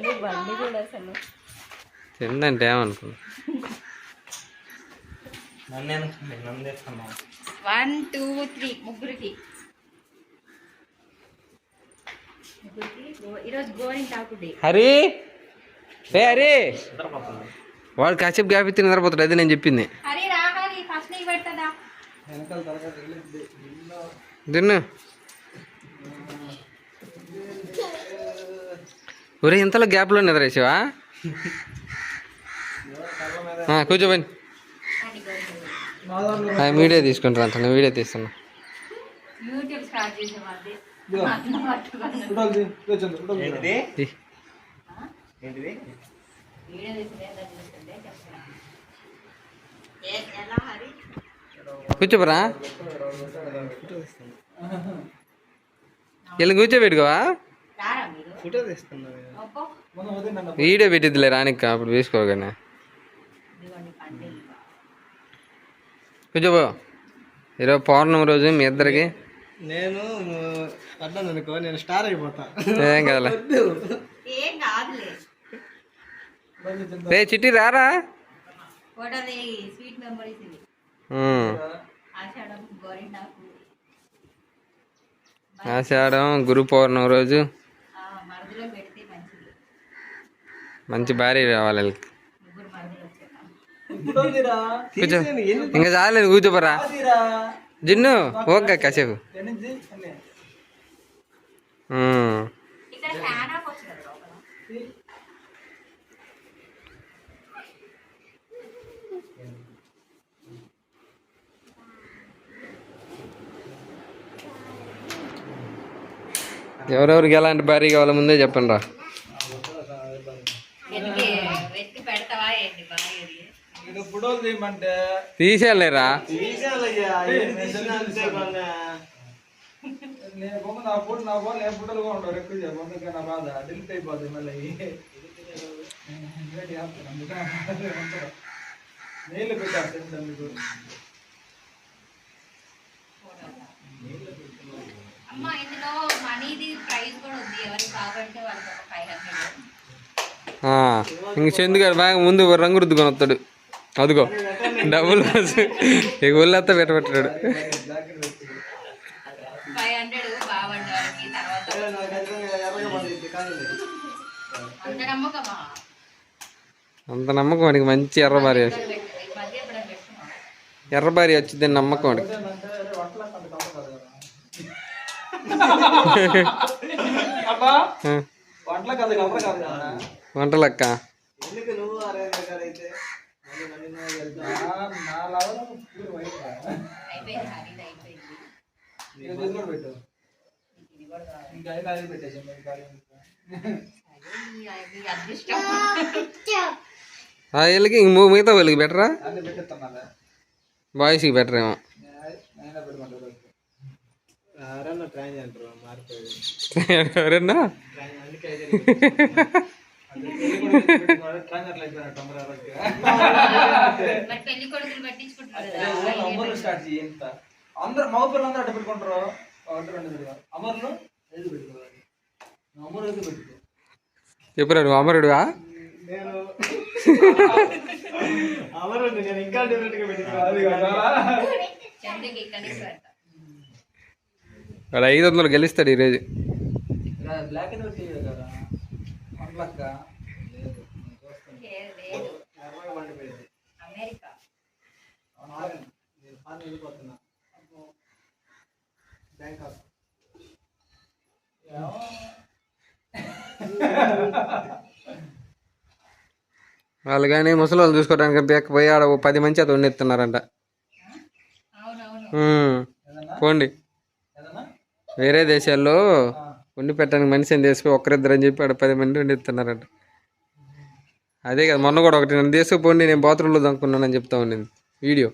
ఏంటి బండి కూడా అసలు. తిండంటే ఏమనుకున్నా? వన్ టూ త్రీ ముగ్గురికి. ముగ్గురికి. గో- ఈరోజు గోరింటాకు డే. హరి? ఏ హరి! వాడు కాసేపు గ్యాప్ ఇచ్చి నిద్రపోతాడు. అదే నేను చెప్పింది. హరి రా హరి. ఫస్ట్ నీకు పెడతా తిన్ను ఒరే ఇంతలో గ్యాప్లో నిద్రేసావా కూర్చోపోయి వీడియో తీసుకుంటా అంట నేను వీడియో తీస్తున్నా. కూర్చోపరా. వీళ్ళు కూర్చోబెట్టుకోవా? ఫోటో తీస్తున్నా ఒప్పో వీడియో పెట్టిద్దిలే రానికి అప్పుడు పండుగ కూర్చోబో ఈరోజు పౌర్ణమి రోజు మీ ఇద్దరికి. నేను పడ్డాను అనుకో నేను స్టార్ అయిపోతా. ఏం కదలే. రే చిట్టి రారా? ఆషాఢం గురు పౌర్ణమి రోజు ఆ, మరుదులో పెడితే మంచిది మంచి భార్య రావాలి వీళ్ళకి. కూర్చో. ఇంకా చాలేదు కూర్చోపరా. జిన్ను ఓకే కాసేపు ఎవరెవరికి ఎలాంటి భార్య కావాలో ముందే చెప్పండి రా. ఉంటాను. నీళ్ళు పెట్టేస్తాను మీకు అమ్మ ఇందులో మనీది ప్రైస్ కూడా ఉంది ఎవరికి కావాలంటే వాళ్ళకి ఒక ఫైవ్ హండ్రెడ్ ఇంక చందుగారు బాగా ముందు రంగు రుద్దుకొని వస్తాడు అదిగో డబ్బులు ఇక ఒళ్ళంతా పెట్టబెట్టాడు. అంత నమ్మకం వాడికి మంచి ఎర్ర భార్య. ఈ మధ్య ఎప్పుడైనా పెట్టుకున్నావా ఎర్ర భార్య వచ్చిందని నమ్మకం వాడికి వంటలక్క. నా- లెవెల్ పూర్తి వైట్. అయిపోయింది హరిది అయిపోయింది ఇది కూడా పెట్టు కూడా. ఇంకా అది పెట్టేసాం. అదే ఆ వీళ్ళకి మిగతా వాళ్ళకి బెటరా బాయ్స్కి బెటర్ ఏమో ఎవరన్నా పెళ్ళి కొడుకులు స్టార్ట్ అందరు మగ పిల్లలు అందరూ అట్ట పెట్టుకుంటారు. ఒకటి రెండు పెట్టుకోవాలి అమర్లు ఐదు పెట్టుకోవాలి? అమరు ఐదు పెట్టుకో? చెప్పురా నువ్వు అమరుడువా? నేను అమరుండి నేను ఇంకా డిఫరెంట్గా ఐదు వందలు గెలుస్తాడు ఈరోజు. బ్లాక్ అండ్ వైట్ లేదు ఎర్రగా అమెరికా? నేను వెళ్ళిపోతున్నా. బ్యాంకాక్. వాళ్ళు కానీ ముసలి వాళ్ళు చూసుకోవడానికి బేకపోయి ఆడ పది మంచి అది వండిస్తున్నారంట. పోండి. వేరే దేశాల్లో. వండి పెట్టడానికి మనిషిని తీసుకుని ఒక్కరిద్దరు అని చెప్పి ఆడ పది మంది వండిస్తున్నారంట. అదే కదా మొన్న కూడా ఒకటి నన్ను తీసుకుపోండి నేను బాత్రూంలో దనుకున్నానని చెప్తా ఉండింది. వీడియో.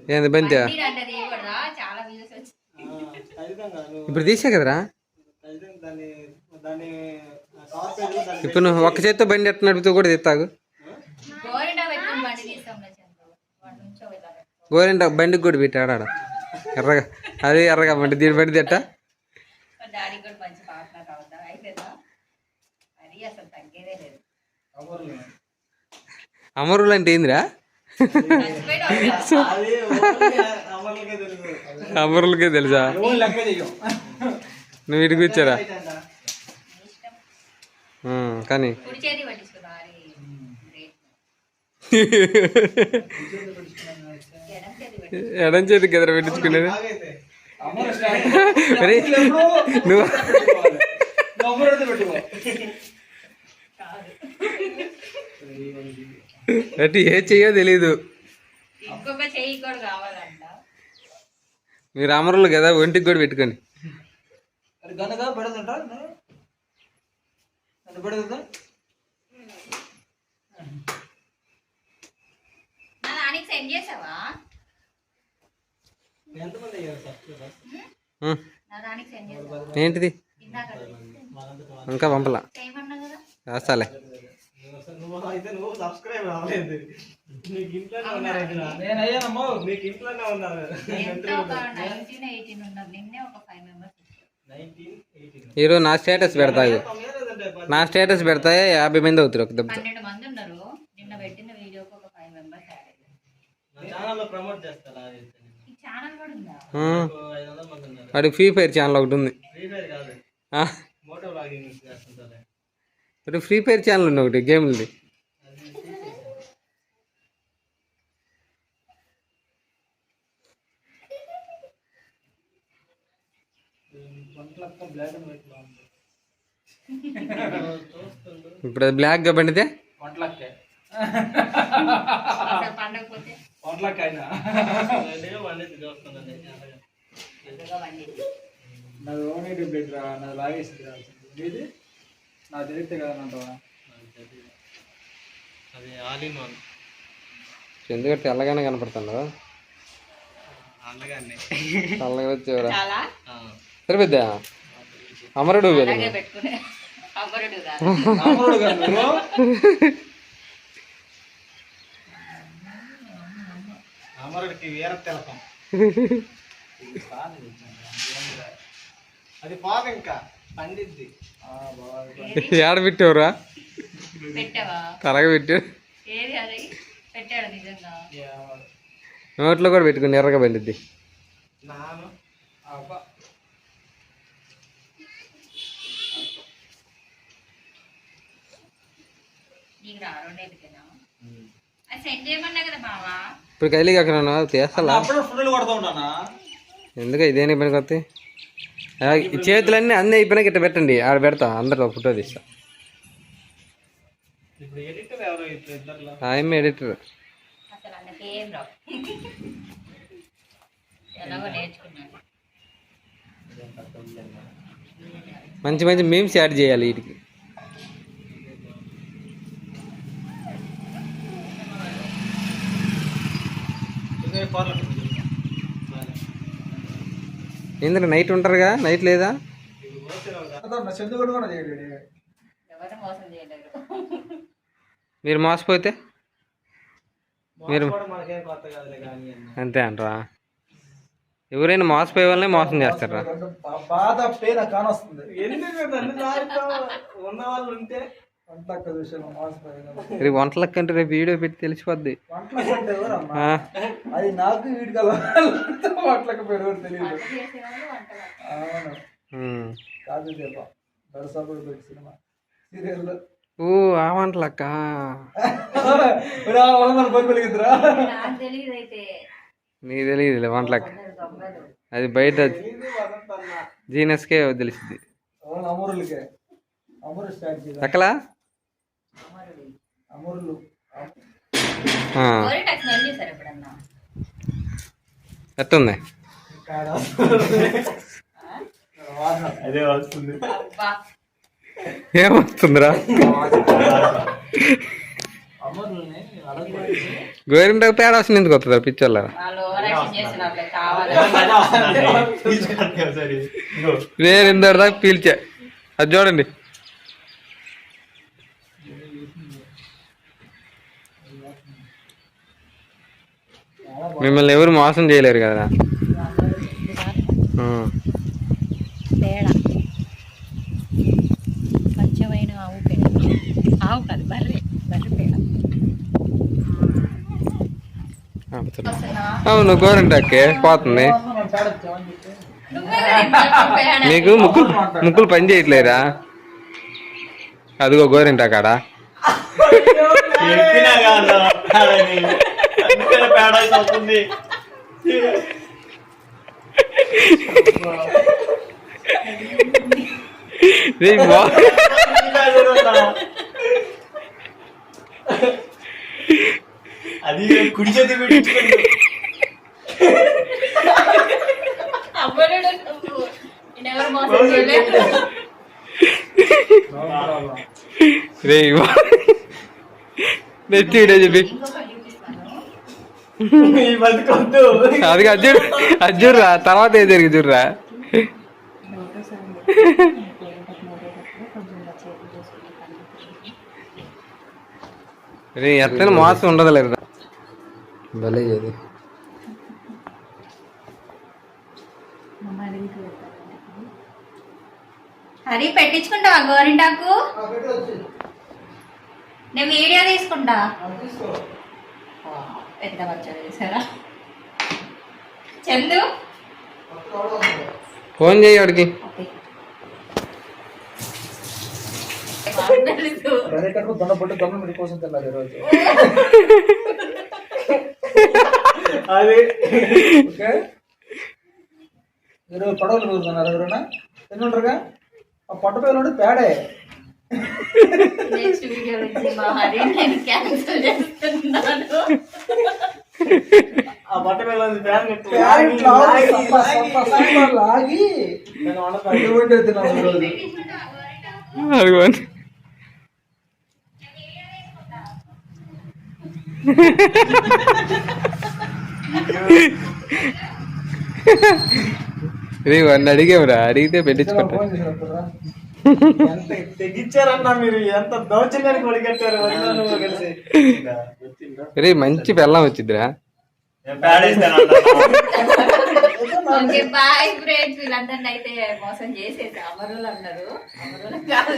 అది ఏదో బంతి? ఇప్పుడు తీసే కదరా? ఇప్పుడు నువ్వు ఒక్క చేత్తో బండి ఎట్ట నడుపుతూ కూడా తీస్తాగు గోరింటా బండికి కూడా పెట్టాడు ఆడ ఎర్రగా అది ఎర్రగా బండి దీని బండి తిట్ట అమరులు. అంటే ఏందిరా? అమరులకే తెలుసా. నువ్వు ఇటు కూర్చోరా కానీ ఎడం చేతి ఎదురు పెట్టించుకునేది? నువ్వు అంటే ఏ చెయ్యో తెలీదు. ఇంకొక చెయ్యి కూడా కావాలంట. మీరు అమరులు కదా ఒంటికి కూడా పెట్టుకోండి సెండ్ చేసావా? ఎంతమంది అయ్యారు సెండ్ చేసావా? ఏంటిది? ఇంకా పంపలా. కదా? రాస్తాలే. ఈరోజు నా స్టేటస్ పెడతాగు నా స్టేటస్ పెడతా యాభై మంది అవుతారు ఒక దెబ్బతో. పన్నెండు మంది ఉన్నారు. నిన్న పెట్టిన వీడియోకి ఒక ఫైవ్ మెంబర్స్ యాడ్ అయ్యారు. నా ఛానల్లో ప్రమోట్ చేస్తారా అది. ఈ ఛానల్ కూడా ఉందా? వాడికి ఫ్రీ ఫైర్ ఛానల్ ఒకటి ఉంది. ఫ్రీ ఫైర్ ఆ, వాడికి ఫ్రీ ఫైర్ ఛానల్ ఉంది ఒకటి గేమ్లది వంటలక్క బ్లాక్ అండ్ వైట్లో ఉంది చూస్తుండు ఇప్పుడు అది బ్లాక్గా పండితే? వంటలక్కే అసలు పండకపోతే. వంటలక్క అయినా నేను వండితే చూస్తుందండి అలాగే. పెద్దగా వండింది. నాది ఓన్ డూప్లికేట్ రా నాది లాగేసింది రా. మీది నా తెలిస్తే కదా అంటావా. అది ఆల్ ఇన్ వన్ ఎందుకంటే తెల్లగానే కనపడుతుండవు అలాగే తెల్లగా వచ్చేవరా? చాలా? సరిపోద్దా? అమరుడు అమరుడికి వీర తెలకం. అది పాక ఇంకా పండిద్ది. ఏడ పెట్టేవరా? పెట్టావా? తలగా పెట్టాడు నోట్లో కూడా పెట్టుకుని ఎర్రగా పండిద్ది నాను అబ్బా. నీకు రా రెండేదికేనా అది సెండ్ చేయమన్నా కదా బావా ఇప్పుడు కైలిగా అక్కడ ఉంటానా? ఎందుకు ఇదేని ఆ, ఈ చేతులన్నీ అన్నీ అయిపోయినాక ఇట్లా పెట్టండి. ఆడ పెడతా. అందరిలో ఫోటో తీస్తా. ఇప్పుడు ఎడిటర్ మంచి మంచి మీమ్స్ యాడ్ చేయాలి వీటికి. ఏంటంటే నైట్ ఉంటారుగా? నైట్ లేదా? మీరు మోసపోతే? మీరు అంతే అంటారా? ఎవరైనా మోసపోయే వాళ్ళనే మోసం చేస్తారా? బాధ పేరు కానొస్తుంది. ఉన్న వాళ్ళు ఉంటే రేపు వంటలకి అంటే రేపు వీడియో పెట్టి తెలిసిపోద్ది. అది నాకు వీడికి వంటలకు తెలియదు. కాదు దర్శకుడు పెట్టి సినిమా. సీరియల్ ఓ ఆ వంటలక్క. నాకు తెలియదు వంటలక్క. అది బయట జీనస్కే తెలిసింది అవును అమరులకే. అమరు స్టార్ట్ చేద్దాం. అక్కలా? అమరులు ఆ, గోరింటా ఎట్టుంది అదే వస్తుంది. ఏమొస్తుందిరా? గోరింటకు ఎందుకు వస్తుందా. ఇందడి దాకా పీల్చా. అది చూడండి. మిమ్మల్ని ఎవరు మోసం చేయలేరు కదా స్వచ్ఛమైన ఆవు పేడ. ఆవు కాదు బర్రె. బర్రె పేడ. ఆపుతున్నా. అవును గోరంటాకే పోతుంది. నీకు ముక్కులు ముక్కులు పని చేయట్లేదా? అదిగో గోరింటా కాడ చెప్పినా కాదు పేడని. అందుకనే పేడ అవుతుంది రేయ్ బా- అది కుడి చేతి పెట్టించుకోండి అవ్వలేడు నువ్వు నేనెవరు మోసం చేయలేదు రేయ్ బా- నెత్తి ఇడే చెప్పి అది అజ్జుడు అజ్జుర్రా తర్వాత ఏం జరిగి చూడరా. రే ఎట్లైనా మోసం ఉండదు లేదా భలే ఇది. హరి పెట్టించుకుంటావా గోరింటాకు? నేను వీడియో తీసుకుంటా. పెద్ద వచ్చారు చూసారా చందు? ఫోన్ చేయి వాడికి. పట్టు అది. పడవలు కూరుతున్నారు ఎవరైనా? తిన్నుంటారుగా ఆ పట్టపైన పేడే. నెక్స్ట్ వీడియో నుంచి మా హరి నేను క్యాన్సిల్ చేస్తున్నాను ఆ బట్ట ఫ్యాన్ కట్టు. లాగి, లాగి, లాగి, నేను వాడిని అడిగేవరా అడిగితే పెట్టించుకుంటా ఎంత తెగించారన్నా మీరు? ఎంత దౌర్జన్యానికి ఒడిగట్టారు? వదినా నువ్వు కలిసి రే మంచి బెల్లం వచ్చిద్దిరా. నేను పేడేస్తాను ఓకే బాయ్ ఫ్రెండ్స్ వీళ్ళందరిని అయితే మోసం చేసేసి అమరులు అన్నారు. అమరులు కాదు.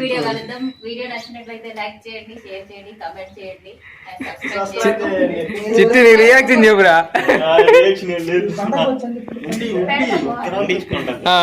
వీడియో కలుద్దాం. వీడియో నచ్చినట్లయితే లైక్ చేయండి షేర్ చేయండి కమెంట్ చేయండి అండ్ సబ్స్క్రైబ్ చేయండి. చిట్టి రియాక్షన్ చెప్పురా. రియాక్షన్ లేదు పండగ వచ్చింది ఉండి ఉండి తీసుకుంటాను ఆ.